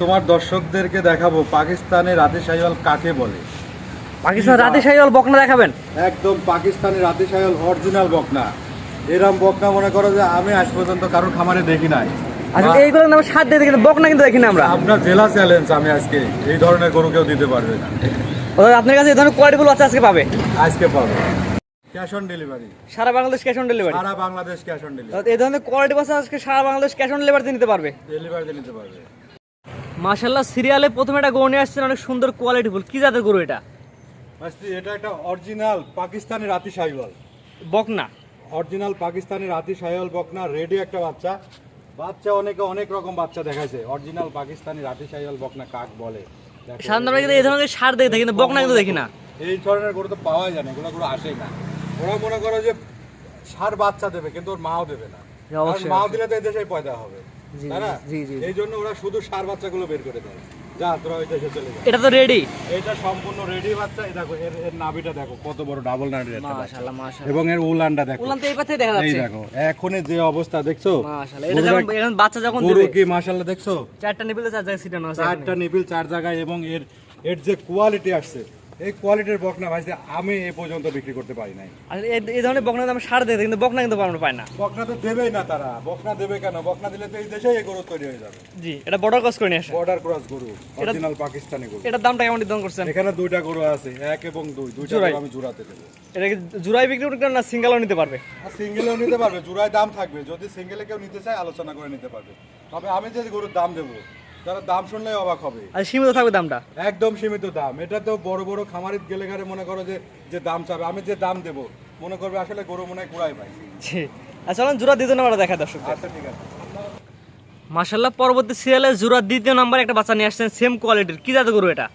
তোমার দর্শকদেরকে দেখাবো পাকিস্তানের রাতে সাইওয়াল কাকে বলে? পাকিস্তান রাতে শাহিওয়াল বকনা দেখাবেন। একদম পাকিস্তানের রাতে সাইওয়াল অরিজিনাল বকনা। এরম বকনা মনে করো যে আমি আজ পর্যন্ত কারোর খামারে দেখি নাই। আচ্ছা এইগুলো নাম সাত দিয়ে কিন্তু বকনা কিন্তু দেখি না আমরা। আপনার জেলা চ্যালেঞ্জ আমি আজকে এই ধরনের গরু কেউ দিতে পারবে না। আপনার কাছে এই ধরনের কোয়ালিটিগুলো আছে আজকে পাবে? আজকে পাবে। ক্যাশ অন ডেলিভারি সারা বাংলাদেশ ক্যাশ অন ডেলিভারি সারা বাংলাদেশ ক্যাশ অন ডেলিভারি এই ধরনের কোয়ালিটি বাস আজকে সারা বাংলাদেশ ক্যাশ অন ডেলিভারিতে নিতে পারবে। ডেলিভারিতে নিতে পারবে। মাশাল্লাহ সিরিয়ালে প্রথমে একটা গরু নিয়ে আসছেন অনেক সুন্দর কোয়ালিটি কি জাতের গরু এটা? এটা একটা অরিজিনাল পাকিস্তানি রাতি সাইওয়াল বকনা। অরিজিনাল পাকিস্তানি রাতি সাইওয়াল বকনা রেডি একটা বাচ্চা। বাচ্চা অনেকে অনেক রকম বাচ্চা দেখাইছে। অরিজিনাল পাকিস্তানি রাতি সাইওয়াল বকনা কাক বলে? সাধারণত এই ধরনের সার দেখে থাকি কিন্তু বকনা কিন্তু দেখি না। এই ধরনের গরু তো পাওয়াই যায় না এগুলো গরু আসেই না। ওরা মনে করো যে সার বাচ্চা দেবে কিন্তু ওর মাও দেবে না। মাও দিলে তো এই দেশে পয়দা হবে। জি, তাই না? জি, জি, জি। এই জন্য ওরা শুধু সার বাচ্চাগুলো বের করে দেয়। যা তোরা ওই দেশে চলে যা। এটা তো রেডি এটা সম্পূর্ণ রেডি বাচ্চা। এই দেখো এর এর নাভিটা দেখো কত বড় ডাবল একটা এবং এর উলানটা দেখো। উলান তো এই পাশে দেখা এই দেখো এখনই যে অবস্থা দেখছ? মাশাল্লাহ এটা যখন এখন বাচ্চা যখন গরু দিবে কি মাশাআল্লাহ দেখছ? চারটা নিপিলে চার জায়গায় সিটানো আছে চারটা নিবিল চার জায়গায় এবং এর এর যে কোয়ালিটি আসছে এই কোয়ালিটির বকনা আমি এ পর্যন্ত বিক্রি করতে পারি নাই। এই- ধরনের বকনা আমরা সার থাকি, কিন্তু বকনা কিন্তু আমরা পাই না। বকনা তো দেবেই না তারা। বকনা দেবে কেন? বকনা দিলে তো এই দেশেই এই গরু তৈরি হয়ে যাবে। জি এটা বর্ডার ক্রস করে নিয়ে আসে বর্ডার ক্রস গরু অরিজিনাল পাকিস্তানি গরু। এটার দামটা কেমন নির্ধারণ করছেন? এখানে দুইটা গরু আছে এক এবং দুই। দুইটা গরু আমি জোড়াতে দেবো। এটা কি জুরাই বিক্রি করতে না সিঙ্গেলও নিতে পারবে? আর সিঙ্গেলেও নিতে পারবে জোড়ায় দাম থাকবে। যদি সিঙ্গেলে কেউ নিতে চায় আলোচনা করে নিতে পারবে। তবে আমি যে গরুর দাম দেবো তারা দাম শুনলে অবাক হবে। আর সীমিত থাকবে দামটা? একদম সীমিত দাম। এটা তো বড় বড় খামারিত গেলে ঘরে মনে করো যে যে দাম চাবে। আমি যে দাম দেবো মনে করবে আসলে গরু মনে হয় কুড়াই পাই চলুন জোড়া দ্বিতীয় নাম্বার দেখা দর্শক আচ্ছা ঠিক আছে। মাশাল্লাহ পরবর্তী সিরিয়ালে জোড়া দ্বিতীয় নাম্বার একটা বাচ্চা নিয়ে আসছেন সেম কোয়ালিটির কি জাতের গরু এটা?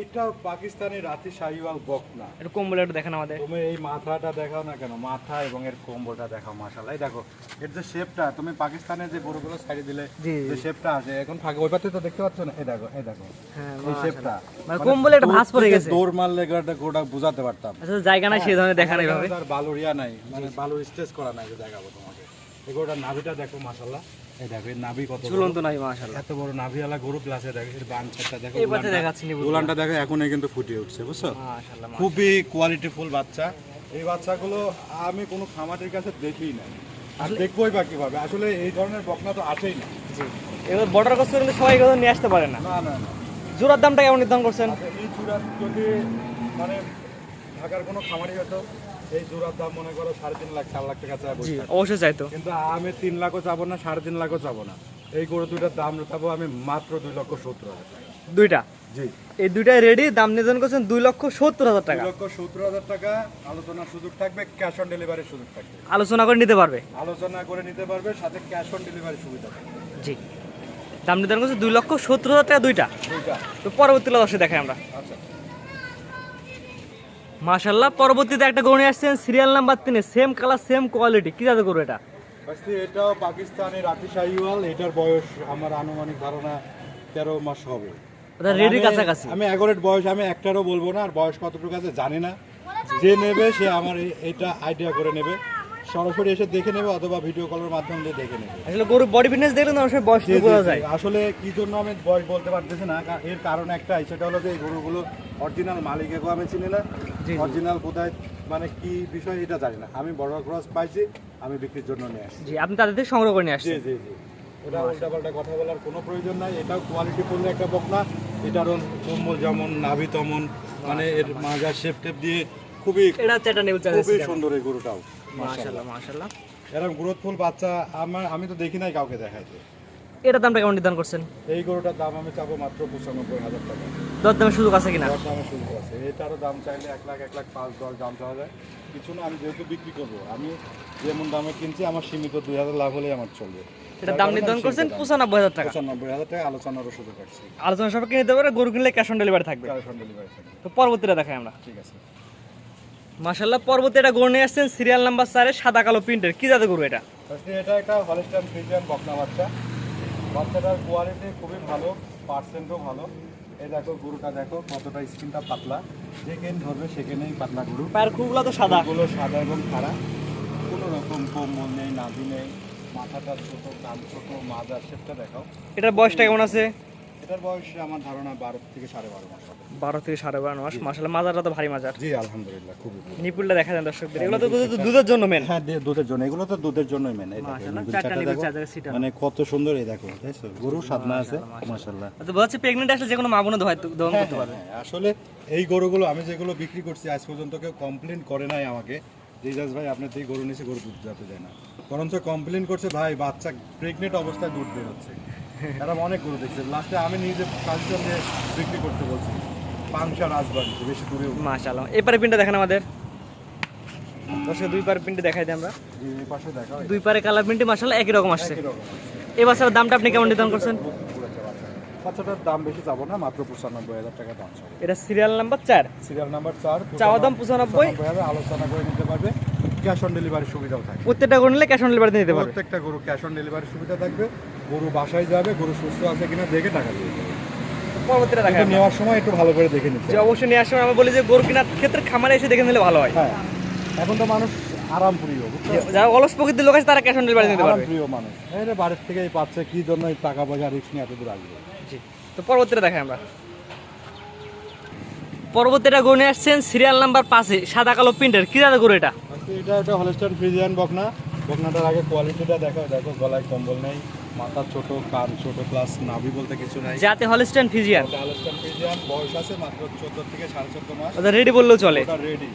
এটা পাকিস্তানি রাতি শাহিওয়াল বকনা। একটু কম্বল একটু দেখেন আমাদের। তুমি এই মাথাটা দেখাও না কেন? মাথা এবং এর কোম্বলটা দেখাও মাশাআল্লাহ। দেখো এর যে শেপটা তুমি পাকিস্তানের যে গরুগুলো ছাড়ি দিলে যে শেপটা আছে এখন ফাঁকে ওই পাতে তো দেখতে পাচ্ছ না? এই দেখো এই দেখো হ্যাঁ এই শেপটা মানে কম্বলে একটা ভাঁজ পড়ে গেছে। দৌড় মারলে গাড়িটা গোটা বোঝাতে পারতাম। আসলে জায়গা নাই সেই ধরনের দেখানো এইভাবে আর বালুর ইয়া নাই মানে বালুর স্টেজ করা নাই যে দেখাবো তোমাকে। এই গরুটার নাভিটা দেখো মাশাআল্লাহ। এই দেখো এর নাভি কত ঝুলন্ত নাই মাশাল্লাহ এত বড় নাভিওয়ালা গরু প্লাসে দেখো এর বান ছাড়টা দেখো এই পাশে দেখাচ্ছি নিবুল। দেখো এখনই কিন্তু ফুটে উঠছে বুঝছ? মাশাল্লাহ খুবই কোয়ালিটিফুল বাচ্চা। এই বাচ্চাগুলো আমি কোনো খামারের কাছে দেখি না আর দেখবোই বা কীভাবে। আসলে এই ধরনের বকনা তো আসেই না। জি। এবার বর্ডার ক্রস সবাই এগুলো নিয়ে আসতে পারে না। না না না। জোড়ার দামটা কেমন নির্ধারণ করছেন? আচ্ছা এই চূড়ার যদি মানে ঢাকার কোনো খামারি হতো এই দাম মনে করো সাড়ে তিন লাখ চার লাখ টাকা। অবশ্যই চাইতো। কিন্তু আমি তিন লাখও চাবো না সাড়ে তিন লাখও চাবো না। এই গরু দুইটার দাম চাবো আমি মাত্র দুই লক্ষ সত্তর হাজার টাকা। দুইটা? জি। এই রেডি দাম নির্ধারণ করছেন দুই লক্ষ সত্তর হাজার দুই টাকা লক্ষ সত্তর হাজার টাকা আলোচনার সুযোগ থাকবে ক্যাশ অন ডেলিভারির সুযোগ থাকবে। আলোচনা করে নিতে পারবে? আলোচনা করে নিতে পারবে সাথে ক্যাশ অন ডেলিভারি সুবিধা জি। দাম নির্ধারণ করছে দুই লক্ষ সত্তর হাজার টাকা দুইটা? দুইটা। তো পরবর্তী অবশ্যই দেখাই আমরা। আচ্ছা। মাশাল্লাহ পরবর্তীতে একটা গরু নিয়ে আসছেন সিরিয়াল নাম্বার তিনে সেম কালার সেম কোয়ালিটি কি যাতে গরু এটা? এটাও পাকিস্তানের রাতি শাহিওয়াল এটার বয়স আমার আনুমানিক ধারণা তেরো মাস হবে। রেডি আমি- কাছাকাছি। আমি এগারোট বয়স আমি একটারও বলব না আর বয়স কতটুকু আছে জানি না। যে নেবে সে আমার এটা আইডিয়া করে নেবে। সরাসরি এসে দেখে নেবে অথবা ভিডিও কলের মাধ্যমে দিয়ে দেখে নেবে। আসলে গরু বডি ফিটনেস দেখলে না অবশ্যই বয়স জি, জি, বোঝা যায়। আসলে কি জন্য আমি বয়স বলতে পারতেছি না এর কারণ একটাই সেটা হলো যে এই গরুগুলো অরিজিনাল মালিকেও আমি চিনি না। অরিজিনাল কোথায় মানে কি বিষয় এটা জানি না। আমি বড় ক্রস পাইছি আমি বিক্রির জন্য নিয়ে আসছি। জি আপনি তাদের থেকে সংগ্রহ করে নিয়ে জি আসছেন। জি জি এটা উল্টাপাল্টা কথা বলার কোনো প্রয়োজন নাই। এটাও কোয়ালিটি ফুল একটা বকনা। এটারও কম্বল যেমন নাভি তেমন মানে এর মাজার শেপ টেপ দিয়ে খুবই এটা হচ্ছে একটা খুবই সুন্দর এই গরুটাও। মাশাল্লাহ মাশাল্লাহ এরকম গ্রোথফুল বাচ্চা আমার আমি তো দেখি নাই কাউকে দেখাইতে। এটা দামটা কেমন নির্ধারণ করছেন? এই গরুটার দাম আমি চাবো মাত্র পঁচানব্বই হাজার টাকা। দর দামের সুযোগ আছে কিনা? দর দামে শুরু আছে। এটারও দাম চাইলে এক লাখ এক লাখ পাঁচ দশ দাম চাওয়া যায়। কিছু না আমি যেহেতু বিক্রি করব আমি যেমন দামে কিনছি আমার সীমিত দুই হাজার লাভ হলেই আমার চলবে। এটা দাম নির্ধারণ করছেন পঁচানব্বই হাজার টাকা। পঁচানব্বই হাজার টাকা আলোচনারও সুযোগ আছে। আলোচনা সাপেক্ষে নিতে পারে গরু কিনলে ক্যাশ অন ডেলিভারি থাকবে। ক্যাশ অন ডেলিভারি থাকবে। তো পরবর্তীটা দেখাই আমরা। ঠিক আছে। মাশাল্লাহ পরবর্তী এটা গরু নিয়ে আসছেন সিরিয়াল নাম্বার চারে সাদা কালো প্রিন্টের কি জাতের গরু এটা? এটা একটা হলিস্টান ফ্রিজিয়ান বকনা বাচ্চা। বাচ্চাটার কোয়ালিটি খুবই ভালো পার্সেন্টও ভালো। এই দেখো গরুটা দেখো কতটা স্কিনটা পাতলা। যেখানে ধরবে সেখানেই পাতলা গরু। পায়ের খুবগুলো তো সাদা। গুলো সাদা এবং খাড়া। কোনো রকম কম্বল নেই নাভি নেই। মাথাটা ছোট কান ছোট মাজার শেপটা দেখাও। এটার বয়সটা কেমন আছে? এটার বয়স আমার ধারণা বারো থেকে সাড়ে বারো মাস বারো থেকে সাড়ে বারো মাস। মাজারটা তো ভারী মাজার। জি আলহামদুলিল্লাহ খুবই নিপুলটা দেখা যায় দর্শকদের। এগুলো তো দুধের জন্য মেন হ্যাঁ দুধের জন্য। এগুলো তো দুধের জন্যই মেন। মানে কত সুন্দর এই দেখো গরু সাধনা আছে তো বলছে প্রেগনেন্ট আসলে যে কোনো মা দহন করতে পারবে হ্যাঁ, আসলে এই গরুগুলো আমি যেগুলো বিক্রি করছি আজ পর্যন্ত কেউ কমপ্লেন করে নাই আমাকে। রিজাজ ভাই আপনার থেকে গরু নিচে গরু দুধ যাতে দেয় না। বরঞ্চ কমপ্লেন করছে ভাই বাচ্চা প্রেগনেন্ট অবস্থায় দুধ বের এরকম অনেক গরু দেখছে। লাস্টে আমি নিজে কালচার দিয়ে বিক্রি করতে বলছি। পাংশা রাজবাড়ি বেশি দূরে মাশাআল্লাহ। এপারে পিনটা দেখেন আমাদের। দর্শক দুই পারে পিনটি দেখাই দিই আমরা। এই পাশে দেখা দুই পারে কালার পিনটি মাশাআল্লাহ একই রকম আসছে। এই বাচ্চার দামটা আপনি কেমন নির্ধারণ করছেন? বাচ্চাটার দাম বেশি যাব না মাত্র পঁচানব্বই হাজার টাকা দাম এটা সিরিয়াল নাম্বার চার। সিরিয়াল নাম্বার চার চাওয়া দাম পঁচানব্বই। আলোচনা করে নিতে পারবে। ক্যাশ অন ডেলিভারি সুবিধাও থাকে প্রত্যেকটা গরু নিলে ক্যাশ অন ডেলিভারি নিতে পারবে। প্রত্যেকটা গরু ক্যাশ অন ডেলিভারি সুবিধা থাকবে। গরু বাসায় যাবে গরু সুস্থ আছে কিনা দেখে টাকা দিয়ে দেবে। কিন্তু নেওয়ার সময় একটু ভালো করে দেখে নিতে যে হবে। অবশ্যই আসলে আমরা বলি যে গরু কেনার ক্ষেত্রে খামারে এসে দেখে নিলে ভালো হয়। হ্যাঁ এখন তো মানুষ আরাম প্রিয় বুঝছ? যারা অলস প্রকৃতির লোক আছে তারা ক্যাশ অন ডেলিভারি নিতে আরাম পারবে। প্রিয় মানুষ। এই রে বাড়ির থেকেই পাচ্ছে কি জন্য এই টাকা পয়সা নিয়ে এত দূর আসবে? জি তো পরবর্তীটা দেখাই আমরা। পরবর্তীটা গরু নিয়ে আসছেন সিরিয়াল নাম্বার পাঁচে সাদা কালো প্রিন্টের কি দাদা গরু এটা? আজকে এটা একটা হলস্টাইন ফ্রিজিয়ান বকনা। বকনাটার আগে কোয়ালিটিটা দেখো দেখো গলায় কম্বল নেই মাথা ছোট কান ছোট প্লাস নাভি বলতে কিছু নাই। যাতে হলিস্টান ফিজিয়ান হলস্টাইন ফিজিয়ান বয়স আছে মাত্র চোদ্দ থেকে সাড়ে চোদ্দ মাস। ওটা রেডি বললেও চলে। ওটা রেডি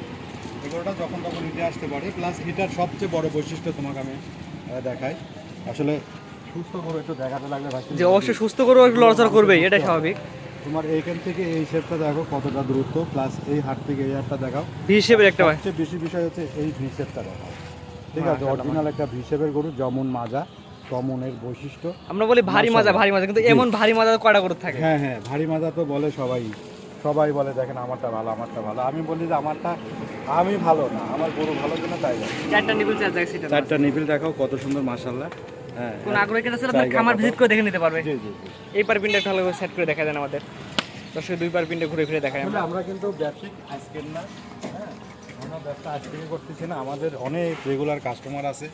এগুলোটা যখন তখন নিতে আসতে পারে প্লাস এটার সবচেয়ে বড় বৈশিষ্ট্য তোমাকে আমি দেখাই। আসলে সুস্থ করে একটু দেখাতে লাগলে ভাই যে অবশ্যই সুস্থ গরু একটু লড়চড় করবে এটা স্বাভাবিক। তোমার এইখান থেকে এই শেপটা দেখো কতটা দূরত্ব প্লাস এই হাট থেকে এই হাটটা দেখাও। ভি হিসেবের একটা সবচেয়ে বেশি বিষয় হচ্ছে এই ভি শেপটা দেখাও। ঠিক আছে অরিজিনাল একটা ভি গরু যেমন মাজা তমনের বৈশিষ্ট্য। আমরা বলি ভারী মাজা ভারী মাজা কিন্তু এমন ভারী মাজা কয়টা গরু থাকে? হ্যাঁ হ্যাঁ ভারী মাজা তো বলে সবাই সবাই বলে দেখেন আমারটা ভালো আমারটা ভালো। আমি বলি যে আমারটা আমি ভালো না আমার গরু ভালো কিনা তাই চারটা নিবিল চারটা নিবিল দেখাও কত সুন্দর মাশাল্লাহ হ্যাঁ কোন আগ্রহী কেটে জায়গা খামার ভিজিট করে দেখে নিতে পারবে। জি জি জি। এই পার পিনটা ভালো করে সেট করে দেখা দেন আমাদের। দর্শক দুই পার পিনটা ঘুরে ফিরে আসলে আমরা। কিন্তু ব্যবসায়িক আজকের না হ্যাঁ আমরা ব্যবসা আজ থেকে করতেছি না। আমাদের অনেক রেগুলার কাস্টমার আছে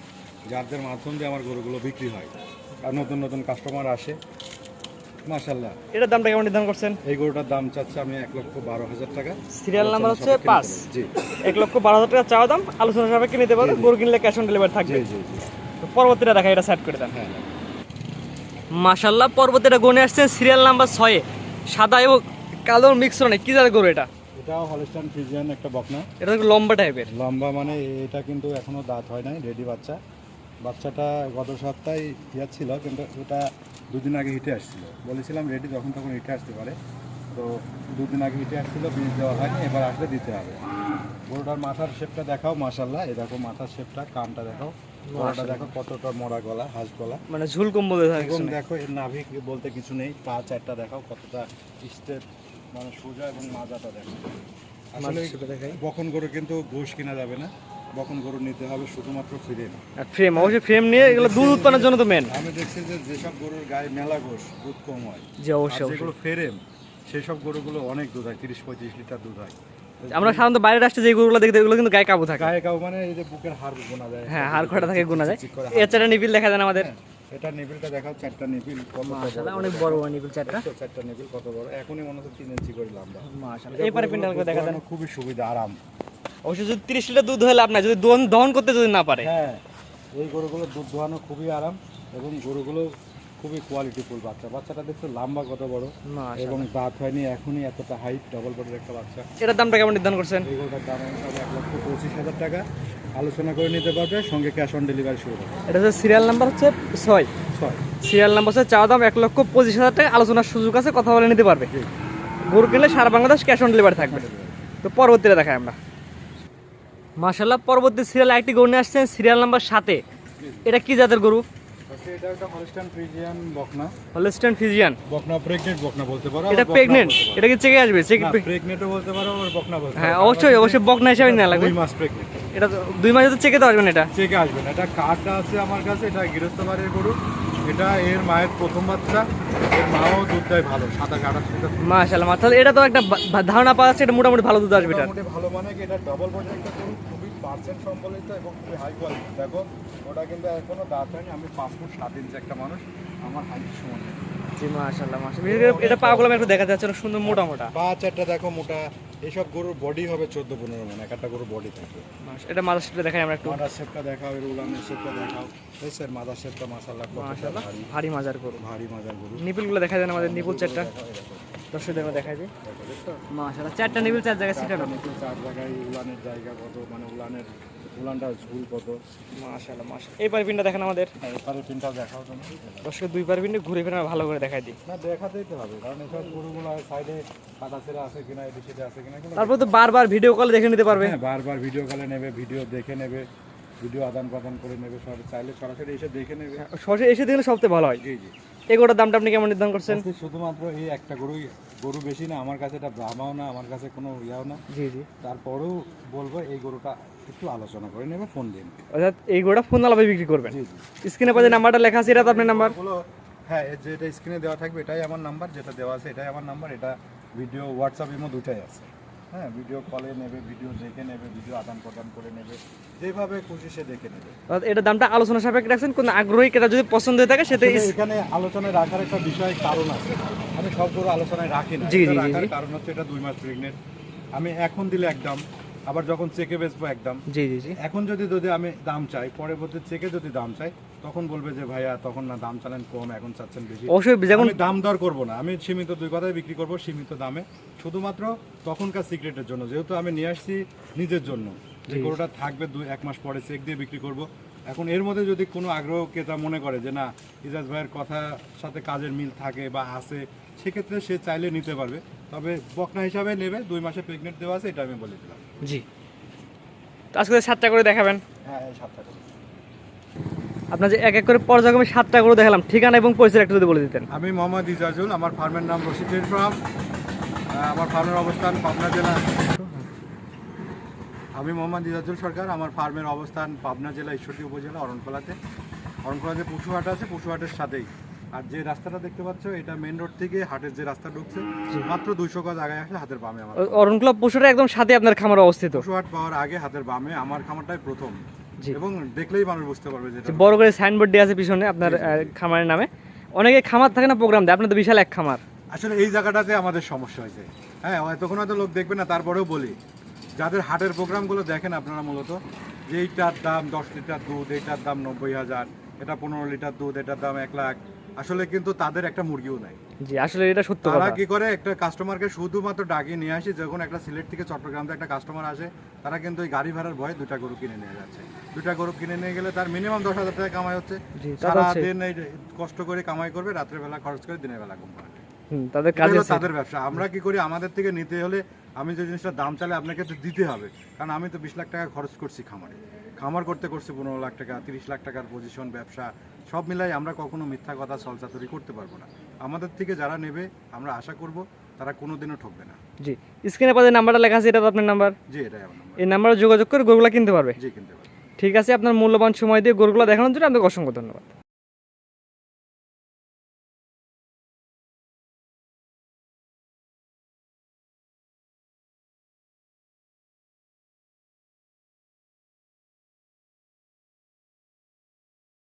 যাদের মাধ্যম দিয়ে আমার গরুগুলো বিক্রি হয় আর নতুন নতুন কাস্টমার আসে। মাশাল্লাহ এটার দামটা কেমন নির্ধারণ করছেন? এই গরুটার দাম চাচ্ছে আমি এক লক্ষ বারো হাজার টাকা। সিরিয়াল নাম্বার হচ্ছে পাঁচ। জি। এক লক্ষ বারো হাজার টাকা চাওয়া দাম আলোচনা সাপেক্ষে নিতে পারবে গরু কিনলে ক্যাশ অন ডেলিভারি থাকবে। জি জি। পরবর্তীটা দেখা এটা সেট করে দেন। হ্যাঁ মাশাল্লাহ পরবর্তীটা গনে আসছেন সিরিয়াল নাম্বার ছয়ে। সাদা এবং কালো মিক্সরনে কী জাতের গরু এটা? এটাও হলস্টান ফ্রিজিয়ান একটা বকনা। এটা একটু লম্বা টাইপের। লম্বা মানে এটা কিন্তু এখনও দাঁত হয় নাই রেডি বাচ্চা। বাচ্চাটা গত সপ্তাহে ইয়া ছিল কিন্তু ওটা দুদিন আগে হিটে আসছিল। বলেছিলাম রেডি যখন তখন হিটে আসতে পারে। তো দুদিন আগে হিটে আসছিল বীজ দেওয়া হয়নি এবার আসলে দিতে হবে। গরুটার মাথার শেপটা দেখাও মাশাল্লাহ এই দেখো মাথার শেপটা কানটা দেখাও গলাটা দেখো কতটা মরা গলা হাঁস গলা। মানে ঝুল কম্বল থাকে দেখো এর নাভি বলতে কিছু নেই পা চারটা দেখাও কতটা স্টেপ মানে সোজা এবং মাজাটা দেখো আসলে বকন গরু কিন্তু ঘোষ কিনা যাবে না। বকন গরু নিতে হবে শুধুমাত্র ফিরে ফ্রেম অবশ্যই ফ্রেম নিয়ে এগুলো দুধ উৎপাদনের জন্য তো মেন আমি দেখছি যে যেসব গরুর গায়ে মেলা ঘোষ দুধ কম হয়। যে অবশ্যই যেগুলো ফেরেম সেসব গরুগুলো অনেক দুধ হয় তিরিশ পঁয়ত্রিশ লিটার দুধ হয়। আমরা সাধারণত বাইরে রাষ্ট্রে যে গরুগুলো দেখতে এগুলো কিন্তু গায়ে কাবু থাকে। গায়ে কাউ মানে এই যে বুকের হাড় গোনা যায়। হ্যাঁ হাড় খোঁড়া থাকে গুনা যায়। চারটা নিবিল দেখা যায় আমাদের। হ্যাঁ, এটা নিবিলটা দেখাও চারটা নিবিল কত মাশাআল্লাহ অনেক বড় বড় নিবিল চারটা। চারটা নিবিল কত বড়? এখনই মনে হচ্ছে 3 ইঞ্চি করে লম্বা। মাশাআল্লাহ পিন্ডাল করে দেখা খুবই সুবিধা আরাম। অবশ্য যদি তিরিশ লিটার দুধ হয় লাভ না যদি দহন দহন করতে যদি না পারে। হ্যাঁ এই গরুগুলো দুধ দোয়ানো খুবই আরাম এবং গরুগুলো খুবই কোয়ালিটিফুল বাচ্চা। বাচ্চাটা দেখছ লম্বা কত বড়? এবং দাঁত হয়নি এখনই এতটা হাইট ডবল বডির একটা বাচ্চা। এটার দামটা কেমন নির্ধারণ করছেন? এই গরুটার দাম অনুসারে এক লক্ষ পঁচিশ হাজার টাকা। আলোচনা করে নিতে পারবে সঙ্গে ক্যাশ অন ডেলিভারি শুরু হবে এটা হচ্ছে সিরিয়াল নাম্বার হচ্ছে ছয়। ছয়। সিরিয়াল নাম্বার হচ্ছে চাওয়া দাম এক লক্ষ পঁচিশ হাজার টাকা। আলোচনার সুযোগ আছে কথা বলে নিতে পারবে। গরু কিনলে সারা বাংলাদেশ ক্যাশ অন ডেলিভারি থাকবে। তো পরবর্তীতে দেখাই আমরা। মাশাল্লাহ পরবর্তী সিরিয়াল একটি গরু নিয়ে আসছেন সিরিয়াল নাম্বার সাতে। এটা কি জাতের গরু? এটা একটা ফ্রিজিয়ান বকনা। ফিজিয়ান বকনা বলতে পারো এটা প্রেগনেন্ট এটা কি চেকে আসবে? চেক বলতে পারো আর বকনা বলতে হ্যাঁ অবশ্যই অবশ্যই বকনা হিসাবে নেওয়া লাগবে। দুই মাস প্রেগনেন্ট এটা তো দুই মাসে তো চেকে তো আসবেন এটা? চেকে আসবে না এটা কার্ডটা আছে আমার কাছে এটা গৃহস্থ বাড়ির গরু। এটা এর মায়ের প্রথম বাচ্চা এর মাও দুধ দেয় ভালো সাদা কাটার সাথে মাশাল্লাহ মা তাহলে এটা তো একটা ধারণা পাওয়া যাচ্ছে এটা মোটামুটি ভালো দুধ আসবে এটা মোটামুটি ভালো মানে এটা ডবল বডি একটা গরু। খুবই পার্সেন্ট সম্বলিত এবং খুবই হাই কোয়ালিটি দেখো ওটা কিন্তু এখনও দাঁত হয়নি। আমি পাঁচ ফুট সাত ইঞ্চি একটা মানুষ। আমার হাইট সমান নেই। জি মাশাআল্লাহ মাশাআল্লাহ। এটা পাগুলো একটু দেখা যাচ্ছে অনেক সুন্দর মোটা মোটা। দেখো মোটা। এইসব গরুর বডি হবে চোদ্দ পনেরো মন। এক একটা গরুর বডি থাকে। মাশা- এটা মাদার সাথে দেখাই আমরা একটু। মাদার শেপটা দেখাও এর উলানের শেপটা দেখাও। এই স্যার মাদার শেপটা মাসাল্লাহ কতটা মাশাআল্লাহ ভারী। মাজার করুন ভারী মাজার গরু। নিপিলগুলো দেখা যায় না আমাদের নিপুল চারটা আমরা দেখাই দিই? মাশাআল্লাহ চারটা নিপিল চার জায়গায় সিটানো চার জায়গায় উলানের জায়গা কত মানে উলানের উলানটা ঝুল কত? মাশাআল্লাহ মাশাআল্লাহ। এই পারপিনটা দেখেন আমাদের। এবারে পিনটাও দেখাও তুমি। দর্শকের দুই পারপিনে ঘুরে ফিরে ভালো করে দেখাই দিই। না দেখাতেই তো হবে কারণ এসব গরুগুলো সাইডে কাটা ছেড়ে আছে কিনা এটি সেটা আছে কিনা তারপর তো বারবার ভিডিও কলে দেখে নিতে পারবে। হ্যাঁ বারবার ভিডিও কলে নেবে ভিডিও দেখে নেবে ভিডিও আদান প্রদান করে নেবে সব চাইলে সরাসরি এসে দেখে নেবে। সরাসরি এসে দেখলে সবচেয়ে ভালো হয়। জি জি। এগুলোর দামটা আপনি কেমন নির্ধারণ করছেন? শুধুমাত্র এই একটা গরুই গরু বেশি না আমার কাছে এটা ব্রাহ্মাও না আমার কাছে কোনো ইয়াও না। জি জি। তারপরেও বলব এই গরুটা একটু আলোচনা করে নেবে ফোন দিন অর্থাৎ এই গোটা ফোন আলাপে বিক্রি করবেন। স্ক্রিনে পাশে নাম্বারটা লেখা আছে এটা তো আপনার নাম্বার। হ্যাঁ এই যেটা স্ক্রিনে দেওয়া থাকবে এটাই আমার নাম্বার যেটা দেওয়া আছে এটাই আমার নাম্বার এটা ভিডিও হোয়াটসঅ্যাপ ইমো দুটাই আছে। হ্যাঁ ভিডিও কলে নেবে ভিডিও দেখে নেবে ভিডিও আদান প্রদান করে নেবে যেভাবে খুশি সে দেখে নেবে। এটার দামটা আলোচনা সাপেক্ষে রাখছেন কোন আগ্রহী ক্রেতা যদি পছন্দ হয়ে থাকে সেটা এখানে আলোচনায় রাখার একটা বিষয় কারণ আছে। আমি সব গরু আলোচনায় রাখি না। জি, রাখার কারণ হচ্ছে এটা দুই মাস প্রেগনেন্ট আমি এখন দিলে একদম আবার যখন চেকে বেচবো একদম জি জি জি। এখন যদি যদি আমি দাম চাই পরবর্তী চেকে যদি দাম চাই তখন বলবে যে ভাইয়া তখন না দাম চালেন কম এখন চাচ্ছেন বেশি। অবশ্যই যেমন দাম দর করব না। আমি সীমিত দুই কথায় বিক্রি করব সীমিত দামে শুধুমাত্র তখনকার সিক্রেটের জন্য যেহেতু আমি নিয়ে আসছি নিজের জন্য। যে গরুটা থাকবে দুই এক মাস পরে চেক দিয়ে বিক্রি করব। এখন এর মধ্যে যদি কোনো আগ্রহ ক্রেতা মনে করে যে না ইজাজ ভাইয়ের কথার সাথে কাজের মিল থাকে বা আছে সেক্ষেত্রে সে চাইলে নিতে পারবে। তবে বকনা হিসাবে নেবে দুই মাসে প্রেগনেন্ট দেওয়া আছে এটা আমি বলে দিলাম। জি। আজকে সাতটা করে দেখাবেন? হ্যাঁ সাতটা করে। আপনার যে এক এক করে পর্যায়ক্রমে সাতটা করে দেখালাম ঠিকানা এবং পরিচয় একটু যদি বলে দিতেন। আমি মোহাম্মদ ইজাজুল আমার ফার্মের নাম রশিদের ফার্ম আমার ফার্মের অবস্থান পাবনা জেলা। আমি মোহাম্মদ ইজাজুল সরকার আমার ফার্মের অবস্থান পাবনা জেলা ঈশ্বরদী উপজেলা অরণখোলাতে। অরণখোলাতে পশুহাট আছে পশুহাটের সাথেই। আর যে রাস্তাটা দেখতে পাচ্ছ এটা মেন রোড থেকে হাটের যে রাস্তা ঢুকছে মাত্র দুইশো গজ আগে আসলে হাতের বামে আমার। অরুণ ক্লাব পশুটা একদম সাথে আপনার খামার অবস্থিত। পশুহাট পাওয়ার আগে হাতের বামে আমার খামারটাই প্রথম। এবং দেখলেই মানুষ বুঝতে পারবে যে যে বড় করে সাইনবোর্ড দেওয়া আছে পিছনে আপনার খামারের নামে। অনেকে খামার থাকে না প্রোগ্রাম দেয়। আপনার তো বিশাল এক খামার। আসলে এই জায়গাটাতে আমাদের সমস্যা হয়েছে। হ্যাঁ এতক্ষণ হয়তো লোক দেখবে না তারপরেও বলি। যাদের হাটের প্রোগ্রামগুলো দেখেন আপনারা মূলত যে এইটার দাম দশ লিটার দুধ এইটার দাম নব্বই হাজার এটা পনেরো লিটার দুধ এটার দাম এক লাখ আসলে কিন্তু তাদের একটা মুরগিও নাই। জি আসলে এটা সত্য তারা কি করে একটা কাস্টমারকে শুধুমাত্র ডাকিয়ে নিয়ে আসি যখন একটা সিলেট থেকে চট্টগ্রাম একটা কাস্টমার আসে তারা কিন্তু ওই গাড়ি ভাড়ার ভয়ে দুটা গরু কিনে নিয়ে যাচ্ছে। দুটা গরু কিনে নিয়ে গেলে তার মিনিমাম দশ হাজার টাকা কামাই হচ্ছে। সারাদিন এই কষ্ট করে কামাই করবে রাত্রে বেলা খরচ করে দিনের বেলা ঘুমাবে হুম, তাদের কাজে তাদের ব্যবসা। আমরা কি করি? আমাদের থেকে নিতে হলে আমি যে জিনিসটার দাম চালে আপনাকে তো দিতে হবে। কারণ আমি তো বিশ লাখ টাকা খরচ করছি খামারে। খামার করতে করছি পনেরো লাখ টাকা তিরিশ লাখ টাকার পজিশন ব্যবসা সব মিলাই আমরা কখনো মিথ্যা কথা সলচাতুরি করতে পারব না। আমাদের থেকে যারা নেবে আমরা আশা করব তারা কোনোদিনও ঠকবে না। জি স্ক্রিনে পাশে নাম্বারটা লেখা আছে এটা তো আপনার নাম্বার? জি এটাই আমার নাম্বার। এই নাম্বারে যোগাযোগ করে গরুগুলো কিনতে পারবে? জি কিনতে পারবে। ঠিক আছে আপনার মূল্যবান সময় দিয়ে গরুগুলো দেখানোর জন্য আপনাকে অসংখ্য ধন্যবাদ।